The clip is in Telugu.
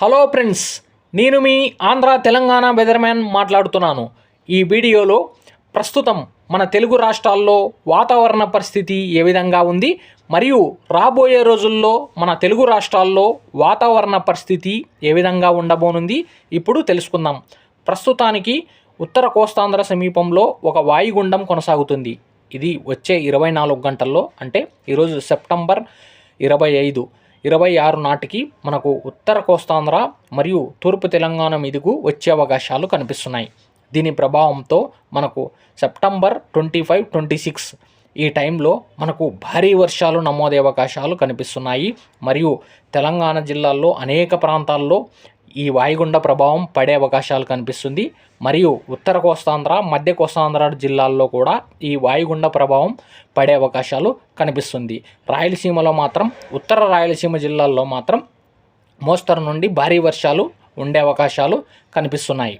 హలో ఫ్రెండ్స్ నేను మీ ఆంధ్ర తెలంగాణ వెదర్మ్యాన్ మాట్లాడుతున్నాను. ఈ వీడియోలో ప్రస్తుతం మన తెలుగు రాష్ట్రాల్లో వాతావరణ పరిస్థితి ఏ విధంగా ఉంది మరియు రాబోయే రోజుల్లో మన తెలుగు రాష్ట్రాల్లో వాతావరణ పరిస్థితి ఏ విధంగా ఉండబోనుంది ఇప్పుడు తెలుసుకుందాం. ప్రస్తుతానికి ఉత్తర కోస్తాంధ్ర సమీపంలో ఒక వాయుగుండం కొనసాగుతుంది. ఇది వచ్చే ఇరవై నాలుగు గంటల్లో అంటే ఈరోజు సెప్టెంబర్ ఇరవై ఐదు. ఇరవై ఆరు నాటికి మనకు ఉత్తర కోస్తాంధ్ర మరియు తూర్పు తెలంగాణ మీదుకు వచ్చే అవకాశాలు కనిపిస్తున్నాయి. దీని ప్రభావంతో మనకు September twenty five twenty six ఈ టైంలో మనకు భారీ వర్షాలు నమోదే అవకాశాలు కనిపిస్తున్నాయి. మరియు తెలంగాణ జిల్లాల్లో అనేక ప్రాంతాల్లో ఈ వాయుగుండ ప్రభావం పడే అవకాశాలు కనిపిస్తుంది. మరియు ఉత్తర కోస్తాంధ్ర మధ్య కోస్తాంధ్ర జిల్లాల్లో కూడా ఈ వాయుగుండ ప్రభావం పడే అవకాశాలు కనిపిస్తుంది. రాయలసీమలో మాత్రం ఉత్తర రాయలసీమ జిల్లాల్లో మాత్రం మోస్తరు నుండి భారీ వర్షాలు ఉండే అవకాశాలు కనిపిస్తున్నాయి.